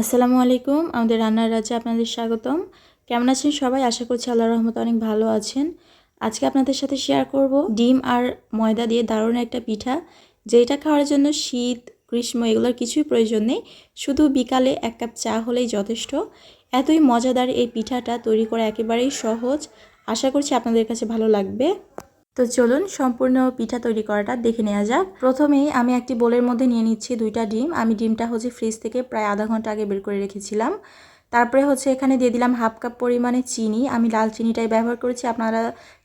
আসসালামু আলাইকুম, আমাদের রান্নার রাজ্যে আপনাদের স্বাগতম। কেমন আছেন সবাই? আশা করছি আল্লাহ রহমত অনেক ভালো আছেন। আজকে আপনাদের সাথে শেয়ার করব ডিম আর ময়দা দিয়ে দারুণ একটা পিঠা, যেটা খাওয়ার জন্য শীত, গ্রীষ্ম এগুলোর কিছুই প্রয়োজন নেই। শুধু বিকালে এক কাপ চা হলেই যথেষ্ট। এতই মজাদার এই পিঠাটা তৈরি করা একেবারেই সহজ। আশা করছি আপনাদের কাছে ভালো লাগবে। তো চলুন সম্পূর্ণ পিঠা তৈরি করাটা দেখে নেওয়া যাক। প্রথমেই আমি একটি বোলের মধ্যে নিয়ে নিচ্ছি দুইটা ডিম। আমি ডিমটা হচ্ছে ফ্রিজ থেকে প্রায় আধা ঘণ্টা আগে বের করে রেখেছিলাম। তারপরে হচ্ছে এখানে দিয়ে দিলাম হাফ কাপ পরিমাণে চিনি। আমি লাল চিনিটাই ব্যবহার করেছি। আপনারা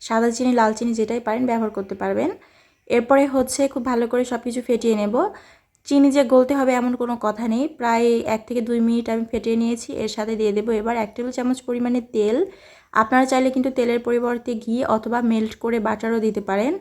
সাদা চিনি, লাল চিনি যেটাই পারেন ব্যবহার করতে পারবেন। এরপরে হচ্ছে খুব ভালো করে সব কিছু ফেটিয়ে নেব। চিনি যে গলতে হবে এমন কোনো কথা নেই। প্রায় এক থেকে দুই মিনিট আমি ফেটিয়ে নিয়েছি। এর সাথে দিয়ে দেবো এবার এক টেবিল চামচ পরিমাণে তেল। আপনারা চাইলে কিন্তু তেলের পরিবর্তে ঘি অথবা মেল্ট করে বাটারও দিতে পারেন।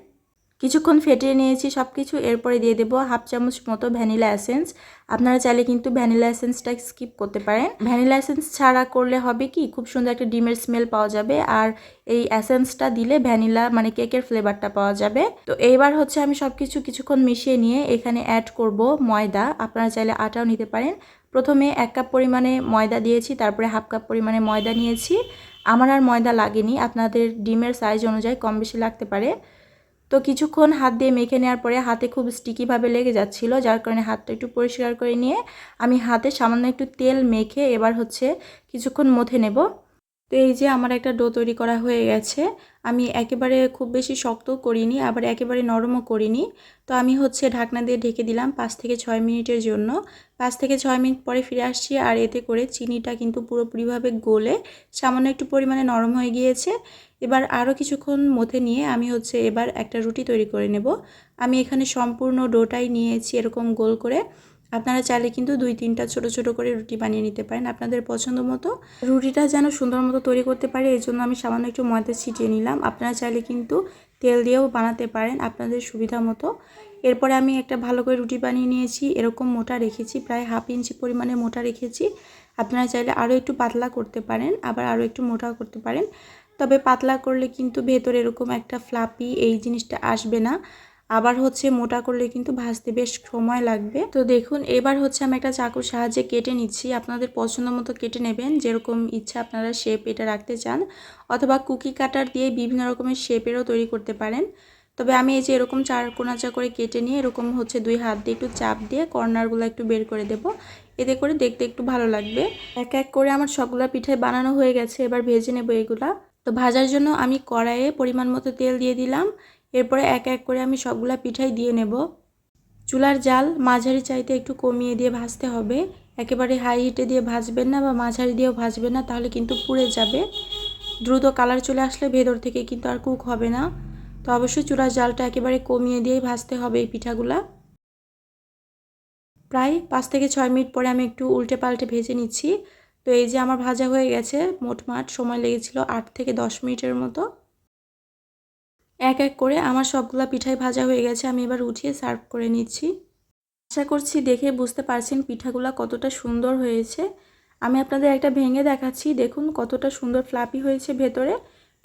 কিছুক্ষণ ফেটিয়ে নিয়েছি সব কিছু এরপরে দিয়ে দেবো হাফ চামচ মতো ভ্যানিলা এসেন্স। আপনারা চাইলে কিন্তু ভ্যানিলা এসেন্সটা স্কিপ করতে পারেন। ভ্যানিলা এসেন্স ছাড়া করলে হবে কি, খুব সুন্দর একটা ডিমের স্মেল পাওয়া যাবে। আর এই এসেন্সটা দিলে ভ্যানিলা মানে কেকের ফ্লেভারটা পাওয়া যাবে। তো এইবার হচ্ছে আমি সব কিছু কিছুক্ষণ মিশিয়ে নিয়ে এখানে অ্যাড করব ময়দা। আপনারা চাইলে আটাও নিতে পারেন। প্রথমে এক কাপ পরিমাণে ময়দা দিয়েছি, তারপরে হাফ কাপ পরিমাণে ময়দা নিয়েছি। আমার আর ময়দা লাগেনি। আপনাদের ডিমের সাইজ অনুযায়ী কম বেশি লাগতে পারে। তো কিছুক্ষণ হাত দিয়ে মেখে নেওয়ার পরে হাতে খুব স্টিকিভাবে লেগে যাচ্ছিল, যার কারণে হাতটা একটু পরিষ্কার করে নিয়ে আমি হাতে সামান্য একটু তেল মেখে এবার হচ্ছে কিছুক্ষণ মথে নেব। তো এই যে আমার একটা ডো তৈরি করা হয়ে গেছে, আমি একেবারে খুব বেশি শক্ত করিনি, আবার একেবারে নরমও করিনি। তো আমি হচ্ছে ঢাকনা দিয়ে ঢেকে দিলাম পাঁচ থেকে ছয় মিনিটের জন্য। পাঁচ থেকে ছয় মিনিট পরে ফিরে আসছি আর এতে করে চিনিটা কিন্তু পুরোপুরিভাবে গলে, সামান্য একটু পরিমাণে নরম হয়ে গিয়েছে। এবার আরও কিছুক্ষণ মধ্যে নিয়ে আমি হচ্ছে এবার একটা রুটি তৈরি করে নেব। আমি এখানে সম্পূর্ণ ডোটাই নিয়েছি এরকম গোল করে। আপনারা চাইলে কিন্তু দুই, তিনটা ছোট ছোট করে রুটি বানিয়ে নিতে পারেন আপনাদের পছন্দ মতো। রুটিটা যেন সুন্দর মতো তৈরি করতে পারে এই জন্য আমি সামান্য একটু ময়দা ছিটিয়ে নিলাম। আপনারা চাইলে কিন্তু তেল দিয়েও বানাতে পারেন আপনাদের সুবিধা মতো। এরপরে আমি একটা ভালো করে রুটি বানিয়ে নিয়েছি, এরকম মোটা রেখেছি, প্রায় হাফ ইঞ্চি পরিমাণে মোটা রেখেছি। আপনারা চাইলে আরও একটু পাতলা করতে পারেন, আবার আরও একটু মোটাও করতে পারেন। তবে পাতলা করলে কিন্তু ভেতরে এরকম একটা ফ্লাপি এই জিনিসটা আসবে না। আবার হচ্ছে মোটা করলে কিন্তু ভাজতে বেশ সময় লাগবে। তো দেখুন, এবার হচ্ছে আমি একটা চাকুর সাহায্যে কেটে নিচ্ছি। আপনাদের পছন্দ মতো কেটে নেবেন, যেরকম ইচ্ছা আপনারা শেপ এটা রাখতে চান, অথবা কুকি কাটার দিয়ে বিভিন্ন রকমের শেপেরও তৈরি করতে পারেন। তবে আমি এই যে এরকম চার কোনাচা করে কেটে নিয়ে এরকম হচ্ছে দুই হাত দিয়ে একটু চাপ দিয়ে কর্নারগুলো একটু বের করে দেব। এতে করে দেখতে একটু ভালো লাগবে। এক এক করে আমার সবগুলা পিঠায় বানানো হয়ে গেছে, এবার ভেজে নেব এগুলা। তো ভাজার জন্য আমি কড়াইয়ে পরিমাণ মতো তেল দিয়ে দিলাম। এরপরে এক এক করে আমি সবগুলা পিঠাই দিয়ে নেব। চুলার জাল মাঝারি চাইতে একটু কমিয়ে দিয়ে ভাজতে হবে। একেবারে হাই হিটে দিয়ে ভাজবেন না বা মাঝারি দিয়েও ভাজবেন না, তাহলে কিন্তু পুড়ে যাবে। দ্রুত কালার চলে আসলে ভেতর থেকে কিন্তু আর কুক হবে না। তো অবশ্যই চুলার জালটা একেবারে কমিয়ে দিয়েই ভাজতে হবে এই পিঠাগুলা। প্রায় পাঁচ থেকে ছয় মিনিট পরে আমি একটু উল্টে পাল্টে ভেজে নিচ্ছি। তো এই যে আমার ভাজা হয়ে গেছে মোটমাট সময় লেগেছিল আট থেকে দশ মিনিটের মতো। এক এক করে আমার সবগুলা পিঠাই ভাজা হয়ে গেছে, আমি এবার উঠিয়ে সার্ভ করে নিচ্ছি। আশা করছি দেখে বুঝতে পারছেন পিঠাগুলা কতটা সুন্দর হয়েছে। আমি আপনাদের একটা ভেঙে দেখাচ্ছি, দেখুন কতটা সুন্দর ফ্লাপি হয়েছে ভেতরে।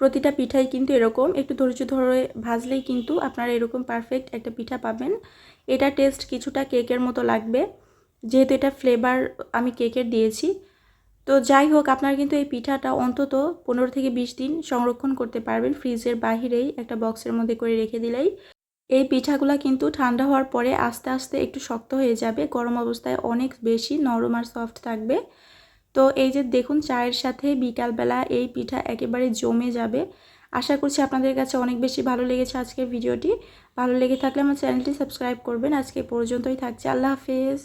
প্রতিটা পিঠাই কিন্তু এরকম, একটু ধৈর্য ধরে ভাজলেই কিন্তু আপনারা এরকম পারফেক্ট একটা পিঠা পাবেন। এটা টেস্ট কিছুটা কেকের মতো লাগবে। যেহেতু এটা ফ্লেভার আমি কেকের দিয়েছি তো যাই হোক, আপনারা কিন্তু এই পিঠাটা অন্তত পনেরো থেকে বিশ দিন সংরক্ষণ করতে পারবেন ফ্রিজের বাহিরেই একটা বক্সের মধ্যে করে রেখে দিলেই। এই পিঠাগুলা কিন্তু ঠান্ডা হওয়ার পরে আস্তে আস্তে একটু শক্ত হয়ে যাবে, গরম অবস্থায় অনেক বেশি নরম আর সফট থাকবে। তো এই যে দেখুন, চায়ের সাথে বিকালবেলা এই পিঠা একেবারে জমে যাবে। আশা করছি আপনাদের কাছে অনেক বেশি ভালো লেগেছে আজকের ভিডিওটি। ভালো লেগে থাকলে আমার চ্যানেলটি সাবস্ক্রাইব করবেন। আজকে পর্যন্তই থাকছে। আল্লাহ হাফেজ।